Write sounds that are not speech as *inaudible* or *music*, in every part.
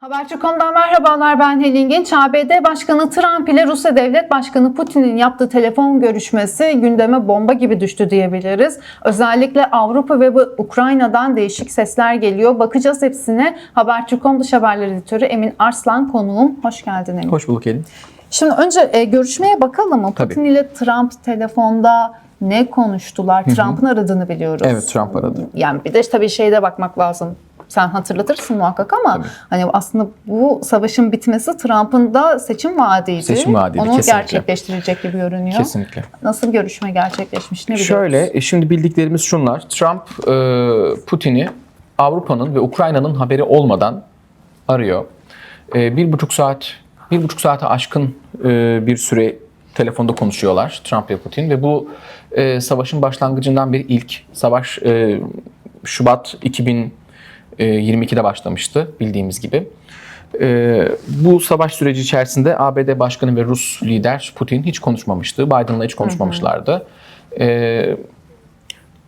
Haberci.com'dan merhabalar ben Helin Genç. ABD Başkanı Trump ile Rusya Devlet Başkanı Putin'in yaptığı telefon görüşmesi gündeme bomba gibi düştü diyebiliriz. Özellikle Avrupa ve Ukrayna'dan değişik sesler geliyor. Bakacağız hepsine. Haberci.com dış haberler editörü Emin Arslan konuğum. Hoş geldin Emin. Hoş bulduk Elin. Şimdi önce e, görüşmeye bakalım mı? Tabii. Putin ile Trump telefonda ne konuştular? Trump'ın aradığını biliyoruz. Evet, Trump aradı. Yani bir de tabii şeyde bakmak lazım sen hatırlatırsın muhakkak ama Tabii. hani aslında bu savaşın bitmesi Trump'ın da seçim vaadiydi. Seçim vaadiydi Onu kesinlikle. gerçekleştirecek gibi görünüyor. Kesinlikle. Nasıl görüşme gerçekleşmiş ne biliyoruz? Şöyle e, şimdi bildiklerimiz şunlar. Trump e, Putin'i Avrupa'nın ve Ukrayna'nın haberi olmadan arıyor. E, bir buçuk saat, bir buçuk saate aşkın bir süre telefonda konuşuyorlar Trump ve Putin ve bu savaşın başlangıcından bir ilk. Savaş Şubat 2000 ee, 22'de başlamıştı bildiğimiz gibi. Ee, bu savaş süreci içerisinde ABD Başkanı ve Rus lider Putin hiç konuşmamıştı. Biden'la hiç konuşmamışlardı. Hı hı.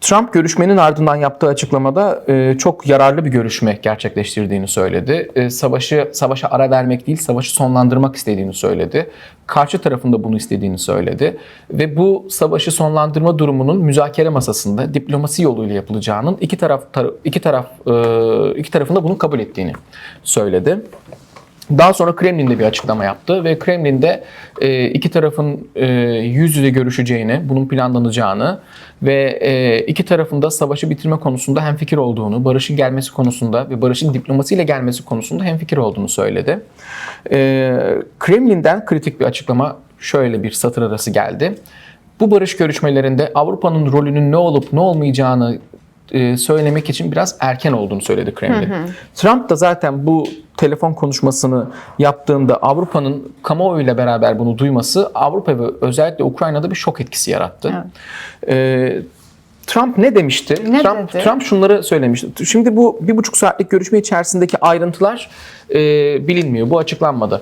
Trump görüşmenin ardından yaptığı açıklamada e, çok yararlı bir görüşme gerçekleştirdiğini söyledi. E, savaşı savaşa ara vermek değil, savaşı sonlandırmak istediğini söyledi. Karşı tarafında bunu istediğini söyledi ve bu savaşı sonlandırma durumunun müzakere masasında diplomasi yoluyla yapılacağının iki taraf tar- iki taraf e, iki tarafında bunu kabul ettiğini söyledi. Daha sonra Kremlin'de bir açıklama yaptı ve Kremlin'de e, iki tarafın e, yüz yüze görüşeceğini, bunun planlanacağını ve e, iki tarafın da savaşı bitirme konusunda hemfikir olduğunu, barışın gelmesi konusunda ve barışın diplomasiyle gelmesi konusunda hemfikir olduğunu söyledi. E, Kremlin'den kritik bir açıklama şöyle bir satır arası geldi. Bu barış görüşmelerinde Avrupa'nın rolünün ne olup ne olmayacağını e, söylemek için biraz erken olduğunu söyledi Kremlin. Trump da zaten bu telefon konuşmasını yaptığında Avrupa'nın kamuoyuyla beraber bunu duyması Avrupa ve özellikle Ukrayna'da bir şok etkisi yarattı. E, Trump ne demişti? Ne Trump, dedi? Trump şunları söylemişti. Şimdi bu bir buçuk saatlik görüşme içerisindeki ayrıntılar e, bilinmiyor. Bu açıklanmadı.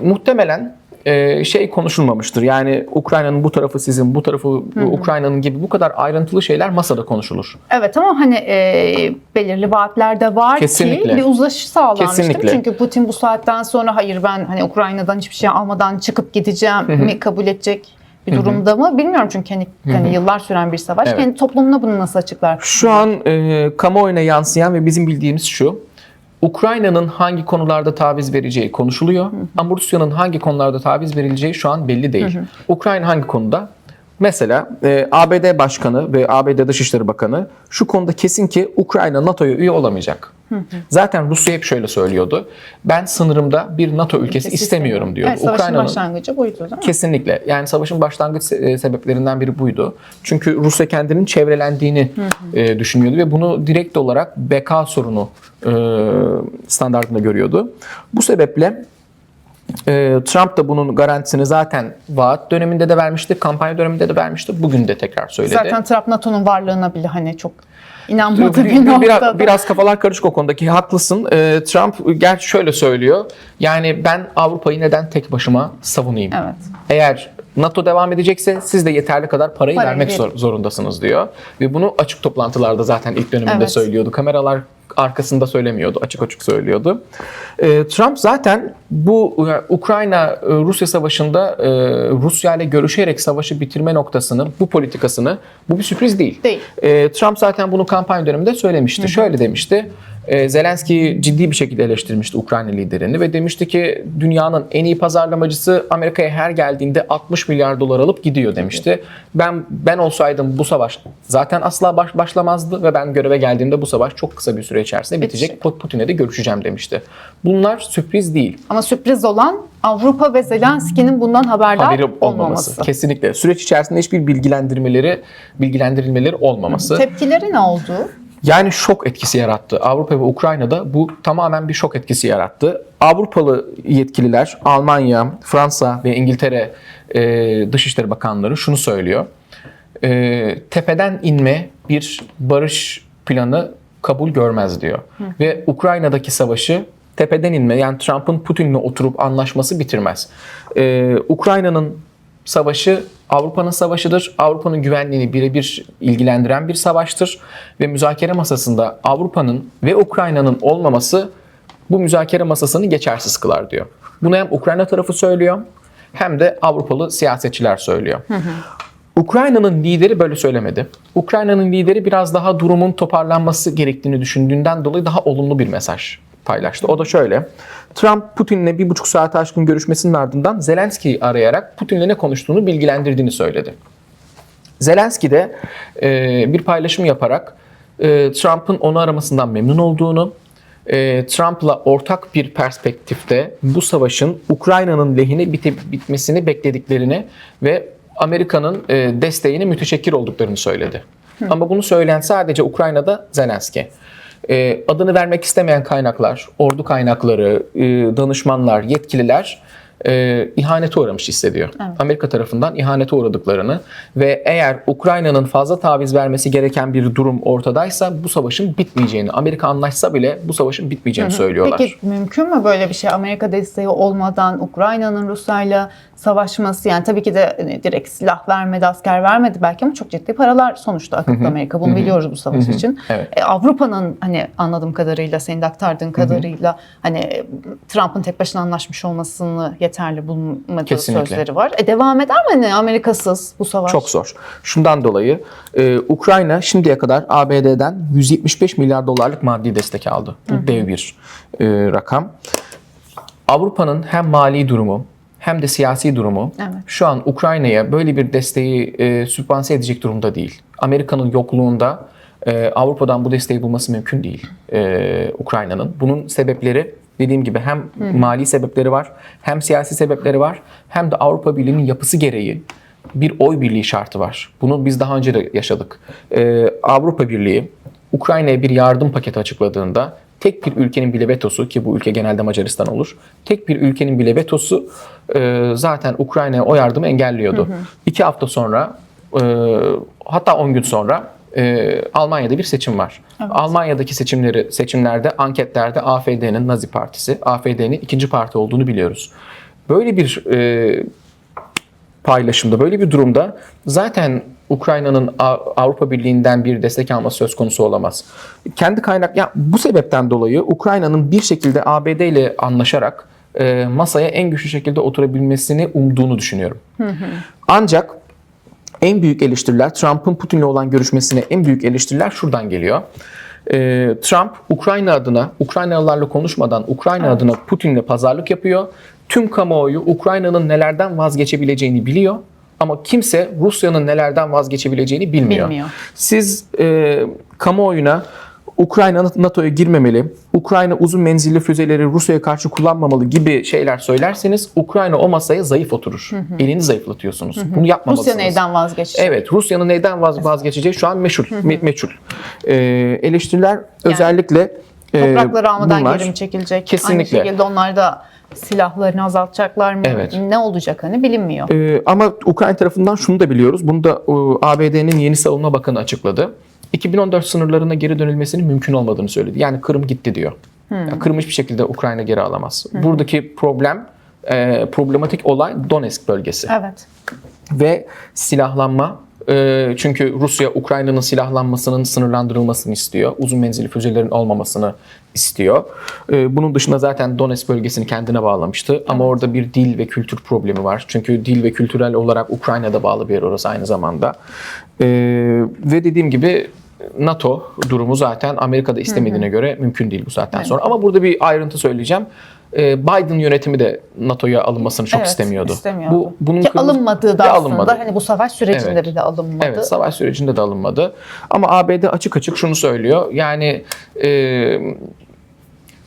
Muhtemelen e, şey konuşulmamıştır. Yani Ukrayna'nın bu tarafı sizin, bu tarafı Ukrayna'nın gibi bu kadar ayrıntılı şeyler masada konuşulur. Evet ama hani e, belirli vaatler de var Kesinlikle. ki bir uzlaşı sağlanmış değil mi? Kesinlikle. Çünkü Putin bu saatten sonra hayır ben hani Ukrayna'dan hiçbir şey almadan çıkıp gideceğim mi kabul edecek bir durumda mı bilmiyorum çünkü hani, hani yıllar süren bir savaş. Evet. Kendi toplumuna bunu nasıl açıklar? Şu an e, kamuoyuna yansıyan ve bizim bildiğimiz şu. Ukrayna'nın hangi konularda taviz vereceği konuşuluyor ama Rusya'nın hangi konularda taviz verileceği şu an belli değil. Ukrayna hangi konuda? Mesela e, ABD Başkanı ve ABD Dışişleri Bakanı şu konuda kesin ki Ukrayna NATO'ya üye olamayacak. Zaten Rusya hep şöyle söylüyordu. Ben sınırımda bir NATO ülkesi istemiyorum diyordu. Evet, savaşın Ukrayna'nın başlangıcı buydu değil mi? Kesinlikle. Yani savaşın başlangıç se- e, sebeplerinden biri buydu. Çünkü Rusya kendinin çevrelendiğini e, düşünüyordu ve bunu direkt olarak beka sorunu e, standartında görüyordu. Bu sebeple e, Trump da bunun garantisini zaten vaat döneminde de vermişti, kampanya döneminde de vermişti. Bugün de tekrar söyledi. Zaten Trump NATO'nun varlığına bile hani çok inanmadığı Bir- noktada. biraz, biraz kafalar karışık o konudaki haklısın. Ee, Trump gerçi şöyle söylüyor. Yani ben Avrupa'yı neden tek başıma savunayım? Evet. Eğer NATO devam edecekse siz de yeterli kadar parayı Parayı vermek zor- zorundasınız diyor. Ve bunu açık toplantılarda zaten ilk döneminde Evet. söylüyordu. Kameralar arkasında söylemiyordu. Açık açık söylüyordu. Ee, Trump zaten bu e, Ukrayna-Rusya savaşında e, Rusya ile görüşerek savaşı bitirme noktasını, bu politikasını, bu bir sürpriz değil. Değil. E, Trump zaten bunu kampanya döneminde söylemişti. Şöyle demişti. E, Zelenski ciddi bir şekilde eleştirmişti Ukrayna liderini ve demişti ki dünyanın en iyi pazarlamacısı Amerika'ya her geldiğinde 60 milyar dolar alıp gidiyor demişti. Ben ben olsaydım bu savaş zaten asla baş, başlamazdı ve ben göreve geldiğimde bu savaş çok kısa bir süre içerisinde bitecek. Bitecek. Pu- Putin'e de görüşeceğim demişti. Bunlar sürpriz değil. Ama sürpriz olan Avrupa ve Zelenski'nin bundan haberdar Haberi olmaması. olmaması. Kesinlikle. Süreç içerisinde hiçbir bilgilendirmeleri bilgilendirilmeleri olmaması. Tepkileri ne oldu? Yani şok etkisi yarattı. Avrupa ve Ukrayna'da bu tamamen bir şok etkisi yarattı. Avrupalı yetkililer, Almanya, Fransa ve İngiltere e, Dışişleri Bakanları şunu söylüyor. E, tepeden inme bir barış planı kabul görmez diyor. Ve Ukrayna'daki savaşı tepeden inme yani Trump'ın Putin'le oturup anlaşması bitirmez. E, Ukrayna'nın savaşı Avrupa'nın savaşıdır. Avrupa'nın güvenliğini birebir ilgilendiren bir savaştır ve müzakere masasında Avrupa'nın ve Ukrayna'nın olmaması bu müzakere masasını geçersiz kılar diyor. Bunu hem Ukrayna tarafı söylüyor hem de Avrupalı siyasetçiler söylüyor. Ukrayna'nın lideri böyle söylemedi. Ukrayna'nın lideri biraz daha durumun toparlanması gerektiğini düşündüğünden dolayı daha olumlu bir mesaj paylaştı. O da şöyle. Trump Putin'le bir buçuk saat aşkın görüşmesinin ardından Zelenski'yi arayarak Putin'le ne konuştuğunu bilgilendirdiğini söyledi. Zelenski de e, bir paylaşım yaparak e, Trump'ın onu aramasından memnun olduğunu, e, Trump'la ortak bir perspektifte bu savaşın Ukrayna'nın lehine bite, bitmesini beklediklerini ve Amerika'nın e, desteğine müteşekkir olduklarını söyledi. Ama bunu söyleyen sadece Ukrayna'da Zelenski. E, adını vermek istemeyen kaynaklar, ordu kaynakları, e, danışmanlar, yetkililer e, ihanete uğramış hissediyor. Amerika tarafından ihanete uğradıklarını ve eğer Ukrayna'nın fazla taviz vermesi gereken bir durum ortadaysa bu savaşın bitmeyeceğini, Amerika anlaşsa bile bu savaşın bitmeyeceğini söylüyorlar. Peki mümkün mü böyle bir şey Amerika desteği olmadan Ukrayna'nın Rusya'yla savaşması yani tabii ki de hani, direkt silah vermedi, asker vermedi belki ama çok ciddi paralar sonuçta akıttı Amerika. Bunu biliyoruz bu savaş için. Evet. E, Avrupa'nın hani anladığım kadarıyla senin de aktardığın kadarıyla hani Trump'ın tek başına anlaşmış olmasını yeterli bulmadığı Kesinlikle. sözleri var. E, devam eder mi hani Amerikasız bu savaş? Çok zor. Şundan dolayı e, Ukrayna şimdiye kadar ABD'den 175 milyar dolarlık maddi destek aldı. Bu dev bir e, rakam. Avrupa'nın hem mali durumu hem de siyasi durumu Evet. şu an Ukrayna'ya böyle bir desteği e, sübvanse edecek durumda değil. Amerika'nın yokluğunda e, Avrupa'dan bu desteği bulması mümkün değil e, Ukrayna'nın. Bunun sebepleri dediğim gibi hem mali sebepleri var, hem siyasi sebepleri var, hem de Avrupa Birliği'nin yapısı gereği bir oy birliği şartı var. Bunu biz daha önce de yaşadık. E, Avrupa Birliği Ukrayna'ya bir yardım paketi açıkladığında tek bir ülkenin bile vetosu ki bu ülke genelde Macaristan olur. Tek bir ülkenin bile vetosu e, zaten Ukrayna'ya o yardımı engelliyordu. İki hafta sonra e, hatta 10 gün sonra e, Almanya'da bir seçim var. Almanya'daki seçimleri seçimlerde anketlerde AFD'nin Nazi Partisi, AFD'nin ikinci parti olduğunu biliyoruz. Böyle bir e, paylaşımda böyle bir durumda zaten Ukrayna'nın Avrupa Birliği'nden bir destek alması söz konusu olamaz. Kendi kaynak ya bu sebepten dolayı Ukrayna'nın bir şekilde ABD ile anlaşarak e, masaya en güçlü şekilde oturabilmesini umduğunu düşünüyorum. Ancak en büyük eleştiriler Trump'ın Putin'le olan görüşmesine en büyük eleştiriler şuradan geliyor. Ee, Trump Ukrayna adına Ukraynalılarla konuşmadan Ukrayna adına Putin'le pazarlık yapıyor. Tüm kamuoyu Ukrayna'nın nelerden vazgeçebileceğini biliyor ama kimse Rusya'nın nelerden vazgeçebileceğini bilmiyor. Bilmiyor. Siz e, kamuoyuna Ukrayna NATO'ya girmemeli, Ukrayna uzun menzilli füzeleri Rusya'ya karşı kullanmamalı gibi şeyler söylerseniz Ukrayna o masaya zayıf oturur. Elini zayıflatıyorsunuz. Bunu yapmamalısınız. Rusya neyden vazgeçecek? Evet, Rusya'nın neyden vaz, vazgeçeceği şu an meşhur, me- meçhul. Ee, eleştiriler özellikle e, Toprakları almadan bunlar. geri mi çekilecek? Kesinlikle. Aynı şekilde onlar da silahlarını azaltacaklar mı? Evet. Ne olacak hani bilinmiyor. Ee, ama Ukrayna tarafından şunu da biliyoruz. Bunu da ABD'nin yeni savunma bakanı açıkladı. 2014 sınırlarına geri dönülmesinin mümkün olmadığını söyledi. Yani Kırım gitti diyor. Yani Kırım hiçbir şekilde Ukrayna geri alamaz. Buradaki problem, e, problematik olay Donetsk bölgesi. Evet. ve silahlanma. Ee, Çünkü Rusya Ukrayna'nın silahlanmasının sınırlandırılmasını istiyor. Uzun menzilli füzelerin olmamasını istiyor. Ee, Bunun dışında zaten Donetsk bölgesini kendine bağlamıştı. Ama orada bir dil ve kültür problemi var. Çünkü dil ve kültürel olarak Ukrayna'da bağlı bir yer orası aynı zamanda. Ee, Ve dediğim gibi NATO durumu zaten Amerika'da istemediğine göre mümkün değil bu saatten sonra. Ama burada bir ayrıntı söyleyeceğim. Ee, Biden yönetimi de NATO'ya alınmasını çok Evet, istemiyordu. istemiyordu. Bu bunun Ki alınmadığı da aslında alınmadı. hani bu savaş sürecinde Evet. bile alınmadı. Evet, savaş sürecinde de alınmadı. Ama ABD açık açık şunu söylüyor. Yani e,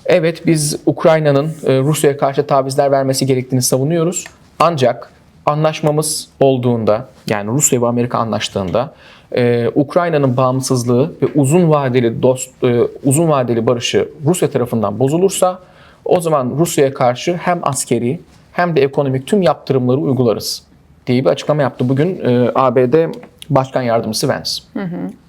evet biz Ukrayna'nın e, Rusya'ya karşı tavizler vermesi gerektiğini savunuyoruz. Ancak anlaşmamız olduğunda yani Rusya ve Amerika anlaştığında e, Ukrayna'nın bağımsızlığı ve uzun vadeli dost e, uzun vadeli barışı Rusya tarafından bozulursa o zaman Rusya'ya karşı hem askeri hem de ekonomik tüm yaptırımları uygularız diye bir açıklama yaptı. Bugün e, ABD Başkan Yardımcısı Vance.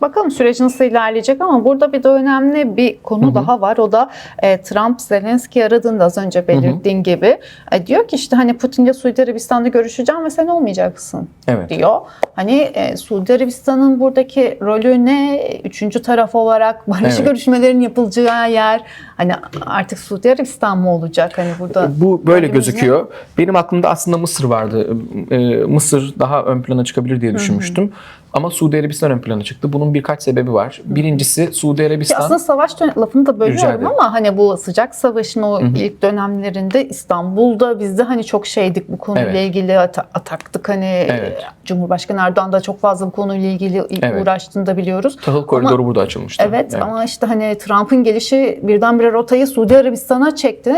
Bakalım süreç nasıl ilerleyecek ama burada bir de önemli bir konu daha var. O da e, Trump Zelenski aradığında az önce belirttiğin gibi e, diyor ki işte hani Putin'le Suudi Arabistan'da görüşeceğim ve sen olmayacaksın Evet. diyor. Hani e, Suudi Arabistan'ın buradaki rolü ne? Üçüncü taraf olarak barış Evet. görüşmelerin yapılacağı yer. Hani artık Suudi Arabistan mı olacak? Hani burada Bu böyle rolümüz ne? gözüküyor. Benim aklımda aslında Mısır vardı. Ee, Mısır daha ön plana çıkabilir diye düşünmüştüm. Ama Suudi Arabistan ön plana çıktı. Bunun birkaç sebebi var. Birincisi Suudi Ki Arabistan. aslında savaş dön- lafını da bölüyorum ama hani bu sıcak savaşın o ilk dönemlerinde İstanbul'da biz de hani çok şeydik bu konuyla Evet. ilgili ata- ataktık hani Evet. e, Cumhurbaşkanı Erdoğan da çok fazla bu konuyla ilgili Evet. uğraştığını da biliyoruz. Tahıl koridoru burada açılmıştı. Evet, ama işte hani Trump'ın gelişi birdenbire rotayı Suudi Arabistan'a çekti.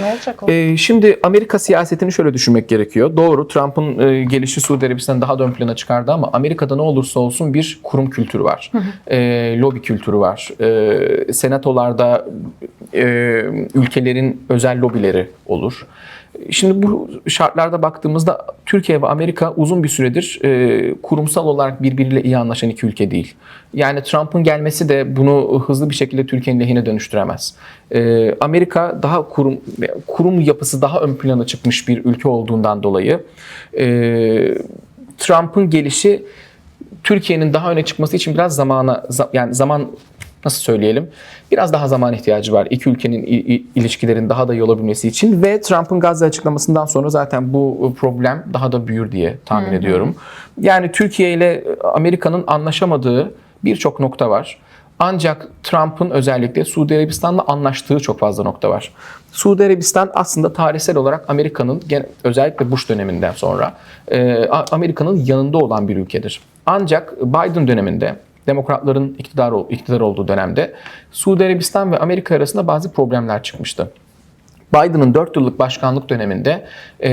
Ne olacak o? Ee, şimdi Amerika siyasetini şöyle düşünmek gerekiyor. Doğru Trump'ın e, gelişi Suudi Arabistan'ı daha da ön plana çıkardı ama Amerika'da ne olursa olsun bir kurum kültürü var. E, lobi kültürü var. E, senatolarda e, ülkelerin özel lobileri olur. Şimdi bu şartlarda baktığımızda Türkiye ve Amerika uzun bir süredir e, kurumsal olarak birbiriyle iyi anlaşan iki ülke değil. Yani Trump'ın gelmesi de bunu hızlı bir şekilde Türkiye'nin lehine dönüştüremez. E, Amerika daha kurum kurum yapısı daha ön plana çıkmış bir ülke olduğundan dolayı e, Trump'ın gelişi Türkiye'nin daha öne çıkması için biraz zamana za- yani zaman nasıl söyleyelim biraz daha zaman ihtiyacı var iki ülkenin ilişkilerin daha da iyi olabilmesi için ve Trump'ın Gazze açıklamasından sonra zaten bu problem daha da büyür diye tahmin ediyorum. Yani Türkiye ile Amerika'nın anlaşamadığı birçok nokta var. Ancak Trump'ın özellikle Suudi Arabistan'la anlaştığı çok fazla nokta var. Suudi Arabistan aslında tarihsel olarak Amerika'nın özellikle Bush döneminden sonra e, Amerika'nın yanında olan bir ülkedir. Ancak Biden döneminde Demokratların iktidar, iktidar olduğu dönemde Suudi Arabistan ve Amerika arasında bazı problemler çıkmıştı. Biden'ın 4 yıllık başkanlık döneminde e,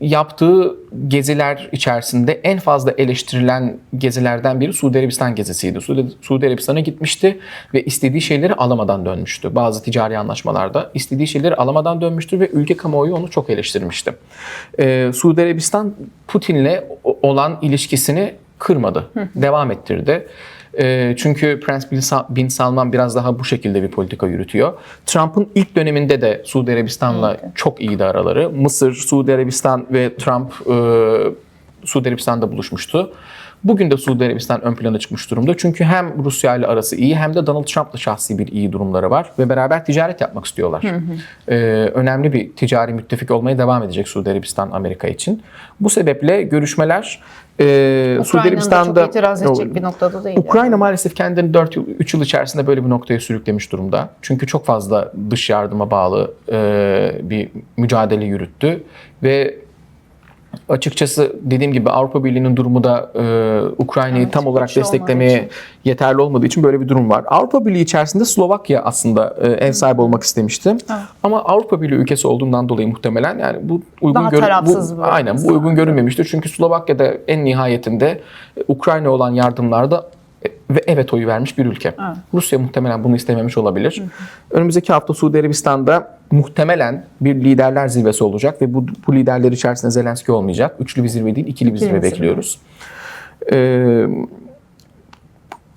yaptığı geziler içerisinde en fazla eleştirilen gezilerden biri Suudi Arabistan gezisiydi. Suudi, Suudi Arabistan'a gitmişti ve istediği şeyleri alamadan dönmüştü. Bazı ticari anlaşmalarda istediği şeyleri alamadan dönmüştü ve ülke kamuoyu onu çok eleştirmişti. E, Suudi Arabistan Putin'le olan ilişkisini kırmadı, devam ettirdi. E, çünkü Prens Bin Sa- Bin Salman biraz daha bu şekilde bir politika yürütüyor. Trump'ın ilk döneminde de Suudi Arabistan'la çok iyiydi araları. Mısır, Suudi Arabistan ve Trump e, Suudi Arabistan'da buluşmuştu. Bugün de Suudi Arabistan ön plana çıkmış durumda. Çünkü hem Rusya ile arası iyi hem de Donald Trump'la şahsi bir iyi durumları var ve beraber ticaret yapmak istiyorlar. Ee, önemli bir ticari müttefik olmaya devam edecek Suudi Arabistan Amerika için. Bu sebeple görüşmeler e, Suudi Arabistan'da itiraz edecek bir noktada değil. Ukrayna maalesef kendini 4 yıl 3 yıl içerisinde böyle bir noktaya sürüklemiş durumda. Çünkü çok fazla dış yardıma bağlı e, bir mücadele yürüttü ve açıkçası dediğim gibi Avrupa Birliği'nin durumu da e, Ukrayna'yı Evet, tam olarak olmadığı desteklemeye için. yeterli olmadığı için böyle bir durum var. Avrupa Birliği içerisinde Slovakya aslında e, ev sahibi olmak istemişti. Ama Avrupa Birliği ülkesi olduğundan dolayı muhtemelen yani bu uygun Daha görü- tarafsız bu, aynen bu uygun görünmemiştir. Çünkü Slovakya'da en nihayetinde e, Ukrayna olan yardımlarda ve evet oyu vermiş bir ülke. Rusya muhtemelen bunu istememiş olabilir. Önümüzdeki hafta Suudi Arabistan'da muhtemelen bir liderler zirvesi olacak ve bu, bu liderler içerisinde Zelenski olmayacak. Üçlü bir zirve değil, ikili bir zirve zirve. bekliyoruz. Ee,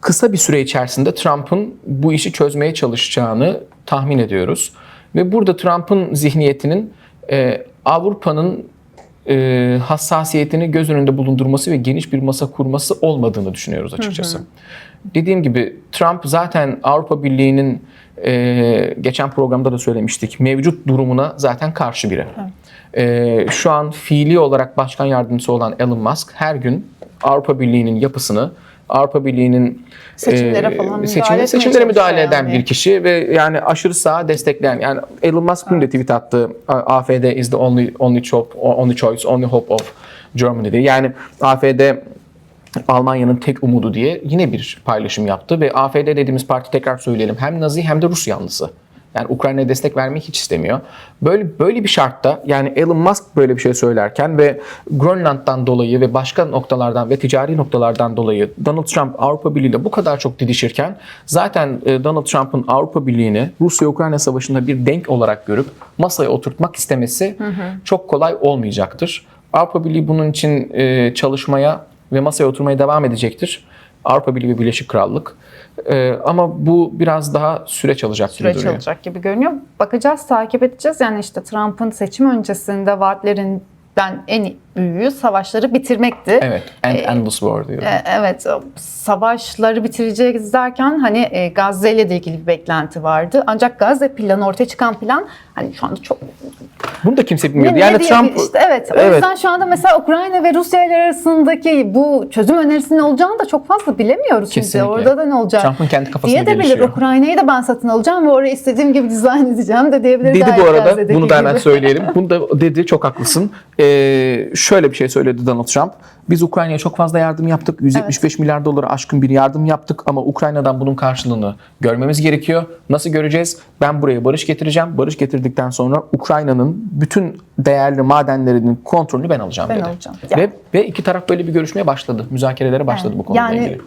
kısa bir süre içerisinde Trump'ın bu işi çözmeye çalışacağını tahmin ediyoruz. Ve burada Trump'ın zihniyetinin e, Avrupa'nın e, hassasiyetini göz önünde bulundurması ve geniş bir masa kurması olmadığını düşünüyoruz açıkçası. Dediğim gibi Trump zaten Avrupa Birliği'nin e, geçen programda da söylemiştik mevcut durumuna zaten karşı biri. E, şu an fiili olarak başkan yardımcısı olan Elon Musk her gün Avrupa Birliği'nin yapısını Avrupa Birliği'nin Seçimlere e, falan müdahale seçim- seçimlere müdahale eden yani. bir kişi ve yani aşırı sağa destekleyen yani Elon Musk dün de tweet attı. AFD is the only only choice, only choice, only hope of Germany diye. Yani AFD Almanya'nın tek umudu diye yine bir paylaşım yaptı ve AFD dediğimiz parti tekrar söyleyelim hem Nazi hem de Rus yanlısı. Yani Ukrayna'ya destek vermeyi hiç istemiyor. Böyle böyle bir şartta yani Elon Musk böyle bir şey söylerken ve Grönland'dan dolayı ve başka noktalardan ve ticari noktalardan dolayı Donald Trump Avrupa Birliği ile bu kadar çok didişirken zaten e, Donald Trump'ın Avrupa Birliği'ni Rusya-Ukrayna savaşında bir denk olarak görüp masaya oturtmak istemesi çok kolay olmayacaktır. Avrupa Birliği bunun için e, çalışmaya ve masaya oturmaya devam edecektir. Avrupa Birliği ve Birleşik Krallık. Ee, ama bu biraz daha süreç alacak gibi süreç duruyor. olacak gibi görünüyor. Bakacağız, takip edeceğiz. Yani işte Trump'ın seçim öncesinde vaatlerinden en büyüğü savaşları bitirmekti. Evet. And endless war diyor. E, Evet, o savaşları bitireceğiz derken hani e, Gazze ile de ilgili bir beklenti vardı. Ancak Gazze planı ortaya çıkan plan hani şu anda çok Bunu da kimse bilmiyordu. Ne- Yani ne Trump işte evet. O Evet. yüzden şu anda mesela Ukrayna ve Rusya ile arasındaki bu çözüm önerisinin olacağını da çok fazla bilemiyoruz şimdi. Kesinlikle. Orada da ne olacak? Trump'ın kendi kafasında diye de bilir. Ukrayna'yı da ben satın alacağım ve orayı istediğim gibi dizayn edeceğim de diyebilir. Dedi bu arada bunu da hemen söyleyelim. Bunu da dedi çok haklısın. Ee, şöyle bir şey söyledi Donald Trump. Biz Ukrayna'ya çok fazla yardım yaptık. 175 milyar dolara aşkın bir yardım yaptık ama Ukrayna'dan bunun karşılığını görmemiz gerekiyor. Nasıl göreceğiz? Ben buraya barış getireceğim. Barış getirdikten sonra Ukrayna'nın bütün değerli madenlerinin kontrolünü ben alacağım Ben dedi. alacağım. Ve, ve iki taraf böyle bir görüşmeye başladı. Müzakerelere başladı bu konuyla yani, ilgili.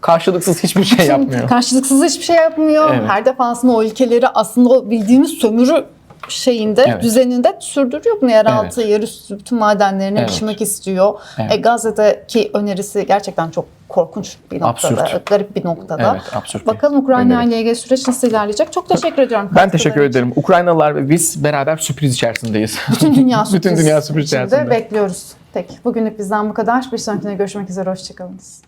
Karşılıksız hiçbir şey yapmıyor. Karşılıksız hiçbir şey yapmıyor. Evet. Her defasında o ülkeleri aslında o bildiğimiz sömürü şeyinde, Evet. düzeninde sürdürüyor bunu yeraltı, yerüstü bütün madenlerine Evet. erişmek istiyor. Evet. E, Gazze'deki önerisi gerçekten çok korkunç bir noktada, Absürt. garip bir noktada. Evet, absürt Bakalım Ukrayna ile ilgili süreç nasıl ilerleyecek? Çok teşekkür ediyorum. Ben teşekkür için. ederim. Ukraynalılar ve biz beraber sürpriz içerisindeyiz. Bütün dünya *laughs* sürpriz. Bütün dünya sürpriz içerisinde. bekliyoruz. Peki bugünlük bizden bu kadar. Bir sonrakine görüşmek üzere. Hoşçakalınız.